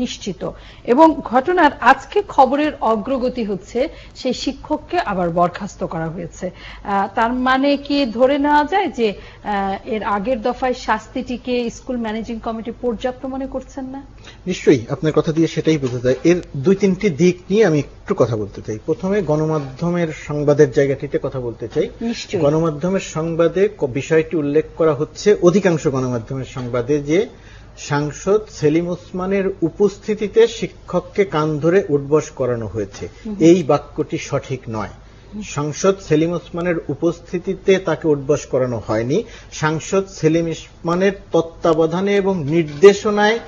নিশ্চিত। এবং ঘটনার আজকে খবরের অগ্রগতি হচ্ছে সেই শিক্ষককে আবার বরখাস্ত করা হয়েছে। তার মানে কি ধরে নেওয়া যায় যে এর আগের দফায় শাস্তিটিকে স্কুল ম্যানেজিং কমিটি পর্যাপ্ত মনে করছেন না? নিশ্চয়ই আপনার কথা দিয়ে সেটাই বোঝা যায়। এর দুই তিনটি দিক নিয়ে আমি একটু কথা বলতে চাই। প্রথমে গণমাধ্যমের সংবাদের জায়গাটিতে কথা বলতে চাই। গণমাধ্যমের সংবাদে বিষয়টি উল্লেখ করা হচ্ছে অধিকাংশ গণমাধ্যমের সংবাদে যে সাংসদ সেলিম ওসমানের উপস্থিতিতে শিক্ষককে কান ধরে উঠবস করানো হয়েছে। এই বাক্যটি সঠিক নয়। সাংসদ সেলিম ওসমানের উপস্থিতিতে তাকে উঠবস করানো হয়নি। সাংসদ সেলিম ওসমানের তত্ত্বাবধানে এবং নির্দেশনায়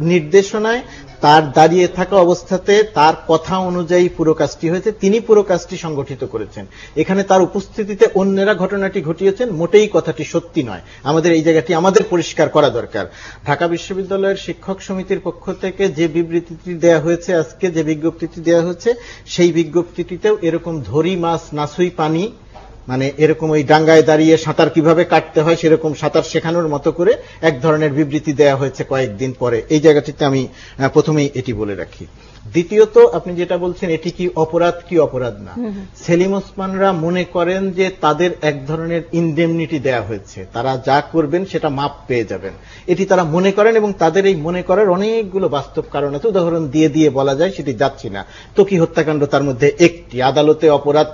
নির্দেশনায় তার দাঁড়িয়ে থাকা অবস্থাতে তার কথা অনুযায়ী পুরো কাজটি হয়েছে। তিনি পুরো কাজটি সংগঠিত করেছেন। এখানে তার উপস্থিতিতে অন্যেরা ঘটনাটি ঘটিয়েছেন। মোটেই কথাটি সত্যি নয়। আমাদের এই জায়গাটি আমাদের পরিষ্কার করা দরকার। ঢাকা বিশ্ববিদ্যালয়ের শিক্ষক সমিতির পক্ষ থেকে যে বিবৃতিটি দেয়া হয়েছে, আজকে যে বিজ্ঞপ্তিটি দেয়া হয়েছে, সেই বিজ্ঞপ্তিটিতেও এরকম ধরি মাছ নাসুই পানি মানে এরকম ওই ডাঙ্গায় দাঁড়িয়ে সাঁতার কীভাবে কাটতে হয় সেরকম সাঁতার শেখানোর মতো করে এক ধরনের বিবৃতি দেয়া হয়েছে কয়েকদিন পরে। এই জায়গাটিতে আমি প্রথমেই এটি বলে রাখি। দ্বিতীয়ত আপনি যেটা বলছেন এটি কি অপরাধ কি অপরাধ না? সেলিম ওসমানরা মনে করেন যে তাদের এক ধরনের ইনডেমনিটি দেয়া হয়েছে। তারা যা করবেন সেটা মাপ পেয়ে যাবেন। এটি তারা মনে করেন এবং তাদের এই মনে করার অনেকগুলো বাস্তব কারণ আছে। উদাহরণ দিয়ে দিয়ে বলা যায় সেটি যাচ্ছি না। তো কি হত্যাকাণ্ড তার মধ্যে একটি। আদালতে অপরাধ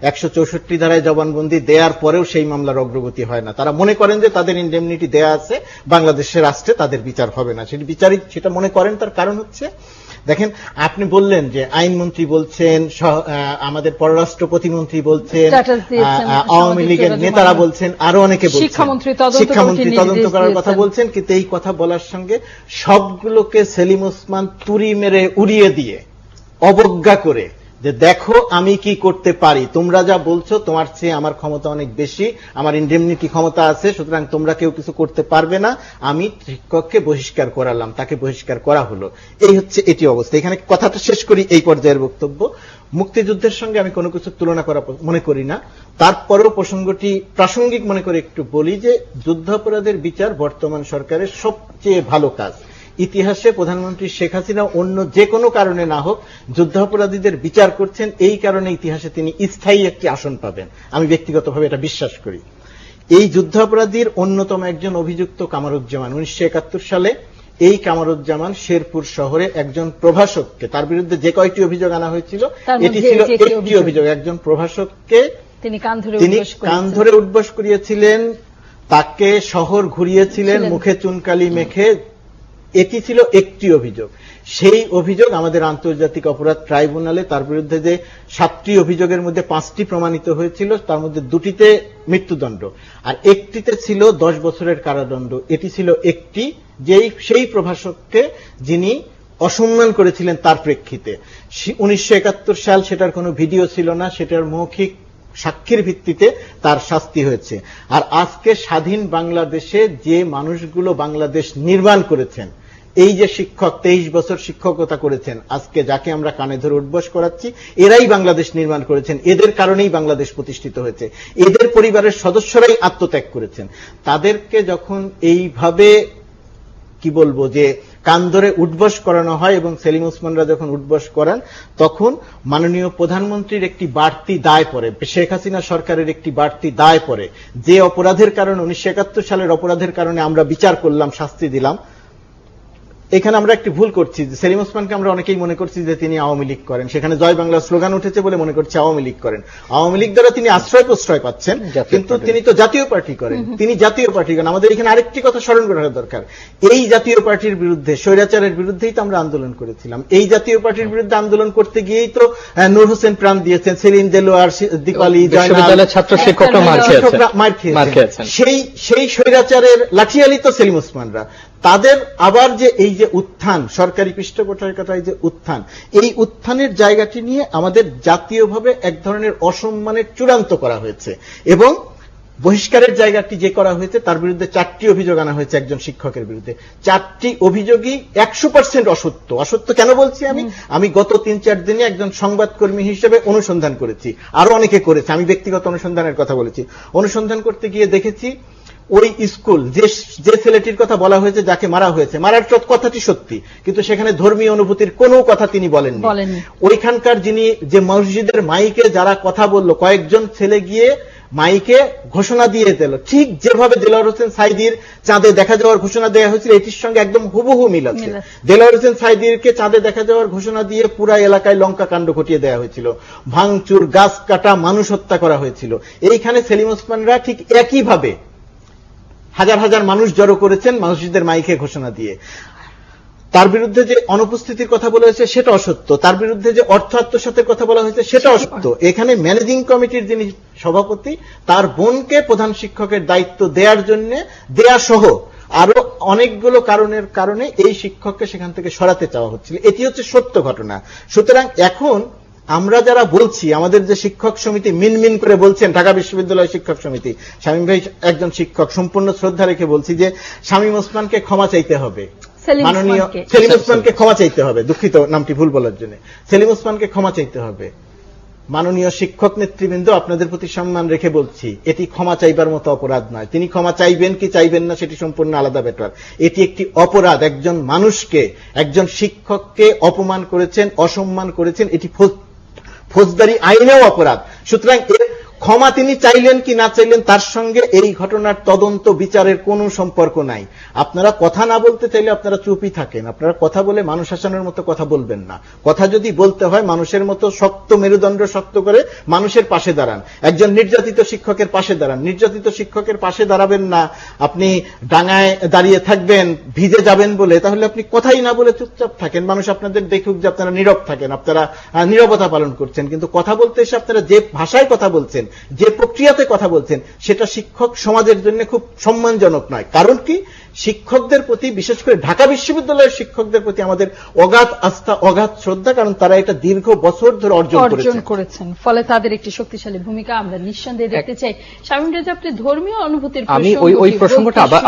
একশো চৌষট্টি ধারায় জবানবন্দি দেওয়ার পরেও সেই মামলার অগ্রগতি হয় না। তারা মনে করেন যে তাদের ইনডেমনিটি দেয়া আছে। বাংলাদেশের রাষ্ট্রে তাদের বিচার হবে না। সেটি বিচারিক সেটা মনে করেন তার কারণ হচ্ছে দেখেন আপনি বললেন যে আইনমন্ত্রী বলছেন আমাদের পররাষ্ট্র প্রতিমন্ত্রী বলছেন আওয়ামী লীগের নেতারা বলছেন আরও অনেকে বলছেন। শিক্ষামন্ত্রী তদন্ত করার কথা বলছেন কিন্তু এই কথা বলার সঙ্গে সবগুলোকে সেলিম ওসমান তুরি মেরে উড়িয়ে দিয়ে অবজ্ঞা করে যে দেখো আমি কি করতে পারি। তোমরা যা বলছো, তোমার চেয়ে আমার ক্ষমতা অনেক বেশি, আমার ইন্ডেমনিটি ক্ষমতা আছে, সুতরাং তোমরা কেউ কিছু করতে পারবে না। আমি শিক্ষককে বহিষ্কার করালাম, তাকে বহিষ্কার করা হলো। এই হচ্ছে এটি অবস্থা। এখানে কথাটা শেষ করি, এই পর্যায়ের বক্তব্য। মুক্তিযুদ্ধের সঙ্গে আমি কোনো কিছু তুলনা করা মনে করি না। তারপরেও প্রসঙ্গটি প্রাসঙ্গিক মনে করে একটু বলি যে, যুদ্ধাপরাধের বিচার বর্তমান সরকারের সবচেয়ে ভালো কাজ। ইতিহাসে প্রধানমন্ত্রী শেখ হাসিনা অন্য যে কোনো কারণে না হোক যুদ্ধাপরাধীদের বিচার করছেন এই কারণে ইতিহাসে তিনি স্থায়ী একটি আসন পাবেন। আমি ব্যক্তিগতভাবে এটা বিশ্বাস করি। এই যুদ্ধাপরাধীর অন্যতম একজন অভিযুক্ত কামারুজ্জামান উনিশশো একাত্তর সালে এই কামারুজ্জামান শেরপুর শহরে একজন প্রভাষককে তার বিরুদ্ধে যে কয়টি অভিযোগ আনা হয়েছিল এটি ছিল একটি অভিযোগ। একজন প্রভাষককে তিনি কান ধরে উঠবস করিয়েছিলেন তাকে শহর ঘুরিয়েছিলেন মুখে চুনকালি মেখে এটি ছিল একটি অভিযোগ। সেই অভিযোগ আমাদের আন্তর্জাতিক অপরাধ ট্রাইব্যুনালে তার বিরুদ্ধে যে সাতটি অভিযোগের মধ্যে পাঁচটি প্রমাণিত হয়েছিল, তার মধ্যে দুটিতে মৃত্যুদণ্ড। আর একটিতে ছিল দশ বছরের কারাদণ্ড। এটি ছিল একটি যেই, সেই প্রভাষককে যিনি অসম্মান করেছিলেন তার প্রেক্ষিতে। উনিশশো একাত্তর সাল সেটার কোনো ভিডিও ছিল না, সেটার মৌখিক সাক্ষীর ভিত্তিতে তার শাস্তি হয়েছে। আর আজকে স্বাধীন বাংলাদেশে যে মানুষগুলো বাংলাদেশ নির্মাণ করেছেন এই যে শিক্ষক, তেইশ বছর শিক্ষকতা করেছেন, আজকে যাকে আমরা কানে ধরে উদ্বস করাচ্ছি, এরাই বাংলাদেশ নির্মাণ করেছেন, এদের কারণেই বাংলাদেশ প্রতিষ্ঠিত হয়েছে। এদের পরিবারের সদস্যরাই আত্মত্যাগ করেছেন। তাদেরকে যখন এইভাবে, কি বলব, যে কান ধরে উঠবস করানো হয় এবং সেলিম ওসমানরা যখন উঠবস করান, তখন মাননীয় প্রধানমন্ত্রীর একটি বাড়তি দায় পড়ে, শেখ হাসিনা সরকারের একটি বাড়তি দায় পড়ে। যে অপরাধের কারণে, উনিশশো একাত্তর সালের অপরাধের কারণে আমরা বিচার করলাম, শাস্তি দিলাম এখানে আমরা একটি ভুল করছি। যে সেলিম ওসমানকে আমরা অনেকেই মনে করছি যে তিনি আওয়ামী লীগ করেন। সেখানে জয় বাংলা স্লোগান উঠেছে বলে মনে করছি আওয়ামী লীগ করেন। আওয়ামী লীগ দ্বারা তিনি আশ্রয় প্রশ্রয় পাচ্ছেন কিন্তু তিনি তো জাতীয় পার্টি করেন। তিনি জাতীয় পার্টি করেন। আমাদের এখানে আরেকটি কথা স্মরণ করা দরকার। এই জাতীয় পার্টির বিরুদ্ধে স্বৈরাচারের বিরুদ্ধেই তো আমরা আন্দোলন করেছিলাম। এই জাতীয় পার্টির বিরুদ্ধে আন্দোলন করতে গিয়েই তো নূর হোসেন প্রাণ দিয়েছেন সেলিম দেলোয়ার দীপালি ছাত্র শিক্ষকরা মার খেয়েছেন। সেই সেই স্বৈরাচারের লাঠিয়ালি তো সেলিম ওসমানরা। তাদের আবার যে এই যে উত্থান সরকারি পৃষ্ঠপোষকতায় যে উত্থান এই উত্থানের জায়গাটি নিয়ে আমাদের জাতীয়ভাবে এক ধরনের অসম্মানের চূড়ান্ত করা হয়েছে এবং বহিষ্কারের জায়গাটি যে করা হয়েছে তার বিরুদ্ধে চারটি অভিযোগ আনা হয়েছে একজন শিক্ষকের বিরুদ্ধে। চারটি অভিযোগই একশো পার্সেন্ট অসত্য। অসত্য কেন বলছি আমি? আমি গত তিন চার দিনে একজন সংবাদকর্মী হিসেবে অনুসন্ধান করেছি। আরও অনেকে করেছে। আমি ব্যক্তিগত অনুসন্ধানের কথা বলেছি। অনুসন্ধান করতে গিয়ে দেখেছি ওই স্কুল যে যে ছেলেটির কথা বলা হয়েছে যাকে মারা হয়েছে মারার চোখ কথাটি সত্যি কিন্তু সেখানে ধর্মীয় অনুভূতির কোনো কথা তিনি বলেননি। ওইখানকার যিনি যে মসজিদের মাইকে যারা কথা বলল কয়েকজন ছেলে গিয়ে মাইকে ঘোষণা দিয়ে দিল। ঠিক যেভাবে দেলোয়ার হোসেন সাইদির চাঁদে দেখা যাওয়ার ঘোষণা দেওয়া হয়েছিল এটির সঙ্গে একদম হুবহু মিল আছে। দেলোয়ার হোসেন সাইদিরকে চাঁদে দেখা যাওয়ার ঘোষণা দিয়ে পুরা এলাকায় লঙ্কা কাণ্ড ঘটিয়ে দেওয়া হয়েছিল। ভাঙচুর গাছ কাটা মানুষ হত্যা করা হয়েছিল। এইখানে সেলিম ওসমানরা ঠিক একইভাবে হাজার হাজার মানুষ জড়ো করেছেন মসজিদের মাইকে ঘোষণা দিয়ে। তার বিরুদ্ধে যে অনুপস্থিতির কথা বলা হয়েছে সেটা অসত্য। তার বিরুদ্ধে যে অর্থ আত্মসাতের কথা বলা হয়েছে সেটা অসত্য। এখানে ম্যানেজিং কমিটির যিনি সভাপতি তার বোনকে প্রধান শিক্ষকের দায়িত্ব দেওয়ার জন্য দেয়া সহ আরও অনেকগুলো কারণের কারণে এই শিক্ষককে সেখান থেকে সরাতে চাওয়া হচ্ছিল। এটি হচ্ছে সত্য ঘটনা। সুতরাং এখন আমরা যারা বলছি আমাদের যে শিক্ষক সমিতি মিনমিন করে বলছেন ঢাকা বিশ্ববিদ্যালয় শিক্ষক সমিতি শামীম ভাই একজন শিক্ষক সম্পূর্ণ শ্রদ্ধা রেখে বলছি যে শামীম ওসমানকে ক্ষমা চাইতে হবে। মাননীয় সেলিম ওসমানকে ক্ষমা চাইতে হবে। দুঃখিত নামটি ভুল বলার জন্য। সেলিম ওসমানকে ক্ষমা চাইতে হবে। মাননীয় শিক্ষক নেতৃবৃন্দ আপনাদের প্রতি সম্মান রেখে বলছি এটি ক্ষমা চাইবার মতো অপরাধ নয়। তিনি ক্ষমা চাইবেন কি চাইবেন না সেটি সম্পূর্ণ আলাদা ব্যাপার। এটি একটি অপরাধ। একজন মানুষকে একজন শিক্ষককে অপমান করেছেন অসম্মান করেছেন এটি ফৌজদারি আইনেও অপরাধ। সুতরাং এর ক্ষমা তিনি চাইলেন কি না চাইলেন, তার সঙ্গে এই ঘটনার তদন্ত, বিচারের কোনো সম্পর্ক নাই। আপনারা কথা না বলতে চাইলে আপনারা চুপই থাকেন। আপনারা কথা বলে মানুষ হাসানোর মতো কথা বলবেন না। কথা যদি বলতে হয়, মানুষের মতো শক্ত মেরুদণ্ড শক্ত করে মানুষের পাশে দাঁড়ান। একজন নির্যাতিত শিক্ষকের পাশে দাঁড়ান। নির্যাতিত শিক্ষকের পাশে দাঁড়াবেন না। আপনি ডাঙায় দাঁড়িয়ে থাকবেন, ভিজে যাবেন বলে, তাহলে আপনি কথাই না বলে চুপচাপ থাকেন। মানুষ আপনাদের দেখুক যে আপনারা নীরব থাকেন, আপনারা নীরবতা পালন করছেন। কিন্তু কথা বলতে এসে আপনারা যে ভাষায় কথা বলছেন যে প্রক্রিয়াতে কথা বলছেন সেটা শিক্ষক সমাজের জন্য খুব সম্মানজনক নয়। কারণ কি? শিক্ষকদের প্রতি বিশেষ করে ঢাকা বিশ্ববিদ্যালয়ের শিক্ষকদের প্রতি আমাদের অগাধ আস্থা অগাধ শ্রদ্ধা কারণ তারা এটা দীর্ঘ বছর ধরে অর্জন অর্জন করেছেন। ফলে তাদের একটি শক্তিশালী ভূমিকা আমরা নিঃসন্দেহে দেখতে চাই। স্বামী রেজা আপনি ধর্মীয় অনুভূতির আমি ওই ওই প্রসঙ্গটা আবার